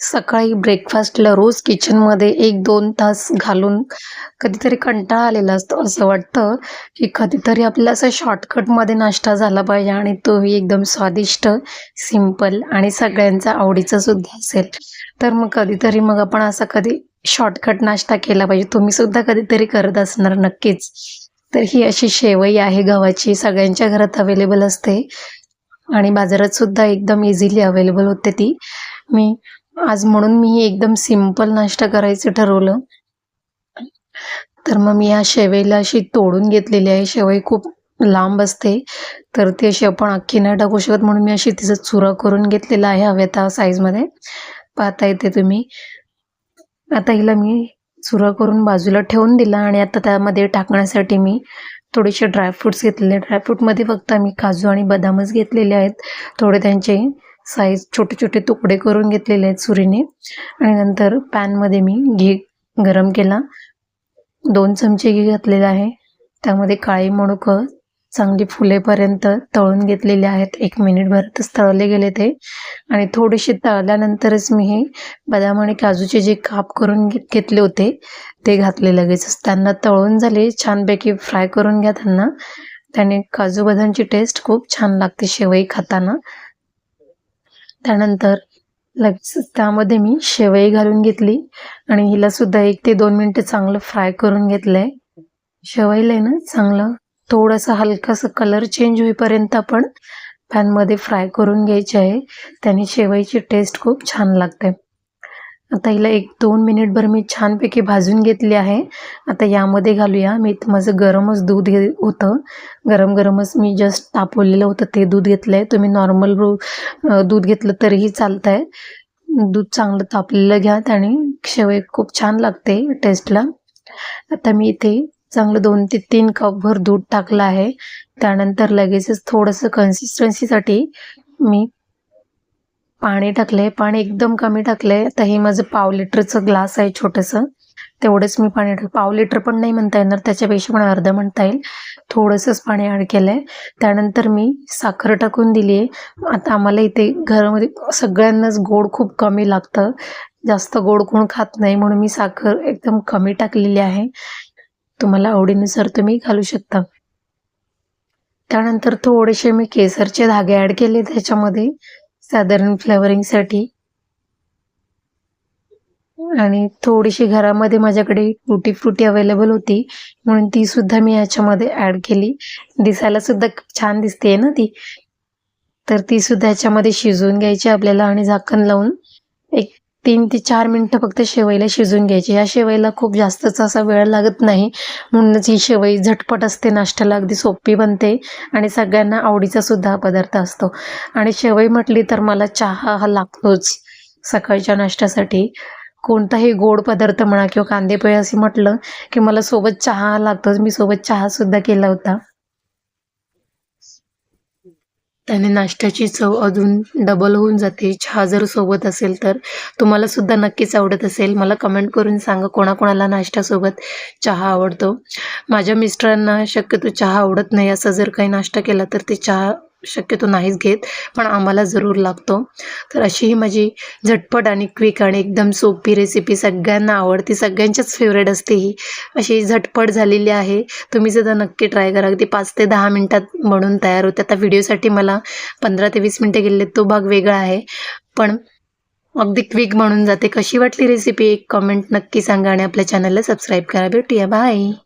सकाळी ब्रेकफास्टला रोज किचनमध्ये एक दोन तास घालून कधीतरी कंटाळा आलेला असतो. असं वाटतं की कधीतरी आपल्याला असं शॉर्टकटमध्ये नाश्ता झाला पाहिजे आणि तोही एकदम स्वादिष्ट सिंपल आणि सगळ्यांचा आवडीचा सुद्धा असेल. तर मग कधीतरी मग आपण असा कधी शॉर्टकट नाश्ता केला पाहिजे तुम्ही सुद्धा कधीतरी करत असणार नक्कीच. तर ही अशी शेवई आहे गव्हाची सगळ्यांच्या घरात अवेलेबल असते. आणि बाजारात सुद्धा एकदम इझिली अवेलेबल होते ती. मी आज म्हणून मी एकदम सिंपल नाश्ता करायचं ठरवलं. तर मग मी या शेवईला अशी तोडून घेतलेली आहे. शेवई खूप लांब असते. तर ती अशी आपण अख्खी नाही टाकू शकत म्हणून मी अशी तिचा चुरा करून घेतलेला आहे हव्या त्या साईजमध्ये पाहता येते तुम्ही. आता हिला मी चुरा करून बाजूला ठेवून दिला आणि आता त्यामध्ये टाकण्यासाठी मी थोडेसे ड्रायफ्रुट्स घेतलेले ड्रायफ्रूटमध्ये फक्त मी काजू आणि बदामच घेतलेले आहेत. थोडे त्यांचे साईज छोटे छोटे तुकडे करून घेतलेले आहेत सुरीने. आणि नंतर पॅनमध्ये मी घी गरम केला. दोन चमचे घी घातलेले आहे. त्यामध्ये काळी मणुकं चांगली फुलेपर्यंत तळून घेतलेले आहेत. एक मिनिटभरातच तळले गेले ते. आणि थोडेसे तळल्यानंतरच मी हे बदाम आणि काजूचे जे काप करून घेतले होते ते घातले लगेचच त्यांना तळून झाले छानपैकी फ्राय करून घ्या त्यांना. त्याने काजू बदामची टेस्ट खूप छान लागते शेवई खाताना. त्यानंतर लगेच त्यामध्ये मी शेवई घालून घेतली. आणि हिला सुद्धा एक ते दोन मिनटं चांगलं फ्राय करून घेतलं आहे शेवईला आहे ना चांगलं थोडंसं हलकासा कलर चेंज होईपर्यंत आपण पॅनमध्ये फ्राय करून घ्यायचे आहे. त्याने शेवईची टेस्ट खूप छान लागते. आता हिला एक दोन मिनिटभर मी छानपैकी भाजून घेतली आहे. आता यामध्ये घालूया. मी माझं गरमच दूध घे होतं. गरम गरमच मी जस्ट तापवलेलं होतं. ते दूध घेतलं आहे तुम्ही नॉर्मल दूध घेतलं तरीही चालतं आहे दूध चांगलं तापलेलं घ्या त्याने शेवई खूप छान लागते टेस्टला आता मी इथे चांगलं दोन ते तीन कपभर दूध टाकलं आहे. त्यानंतर लगेचच थोडंसं कन्सिस्टन्सीसाठी मी पाणी टाकले पाणी एकदम कमी टाकले आता हे माझं पाव लिटरचं ग्लास आहे छोटंसं. तेवढंच मी पाणी टाक पाव लिटर पण नाही म्हणता येणार त्याच्यापेक्षा पण अर्ध म्हणता येईल. थोडंसंच पाणी ॲड केलं आहे त्यानंतर मी साखर टाकून दिली आहे. आता आम्हाला इथे घरामध्ये सगळ्यांनाच गोड खूप कमी लागतं. जास्त गोड कोण खात नाही म्हणून मी साखर एकदम कमी टाकलेली आहे. तुम्हाला आवडीनुसार तुम्ही घालू शकता. त्यानंतर थोडेसे मी केसरचे धागे ॲड केले त्याच्यामध्ये. साधारण फ्लेवरिंगसाठी आणि थोडीशी घरामध्ये माझ्याकडे टुटी फ्रुटी अवेलेबल होती म्हणून ती सुद्धा मी याच्यामध्ये ॲड केली. दिसायला सुद्धा छान दिसते ना ती. तर ती सुद्धा ह्याच्यामध्ये शिजवून घ्यायची आपल्याला आणि झाकण लावून एक तीन ते चार मिनटं फक्त शेवईला शिजून घ्यायची. या शेवईला खूप जास्तच असा वेळ लागत नाही. म्हणूनच ही शेवई झटपट असते नाश्त्याला अगदी सोपी बनते आणि सगळ्यांना आवडीचा सुद्धा पदार्थ असतो. आणि शेवई म्हटली तर मला चहा हा लागतोच सकाळच्या नाश्त्यासाठी. कोणताही गोड पदार्थ म्हणा किंवा कांदेपोहे असे म्हटलं की मला सोबत चहा लागतोच. मी सोबत चहासुद्धा केला होता. त्याने नाश्त्याची चव अजून डबल होऊन जाते. चहा जर सोबत असेल तर. तुम्हाला सुद्धा नक्कीच आवडत असेल. मला कमेंट करून सांगा कोणाकोणाला नाश्त्यासोबत चहा आवडतो. माझ्या मिस्टरांना शक्यतो चहा आवडत नाही. असा जर काही नाश्ता केला तर ते चहा शक्यतो नाहीच घेत पण आम्हाला जरूर लागतो. तर अशी ही माझी झटपट आणि क्विक आणि एकदम सोपी रेसिपी सगळ्यांना आवडते सगळ्यांच्याच फेवरेट असते ही. अशी झटपट झालेली आहे. तुम्ही सुद्धा नक्की ट्राय करा. अगदी पाच ते दहा मिनटात म्हणून तयार होते. आता व्हिडिओसाठी मला पंधरा ते वीस मिनटं गेले तो भाग वेगळा आहे. पण अगदी क्विक म्हणून जाते. कशी वाटली रेसिपी एक कमेंट नक्की सांगा आणि आपल्या चॅनलला सबस्क्राईब करा. भेटूया. बाय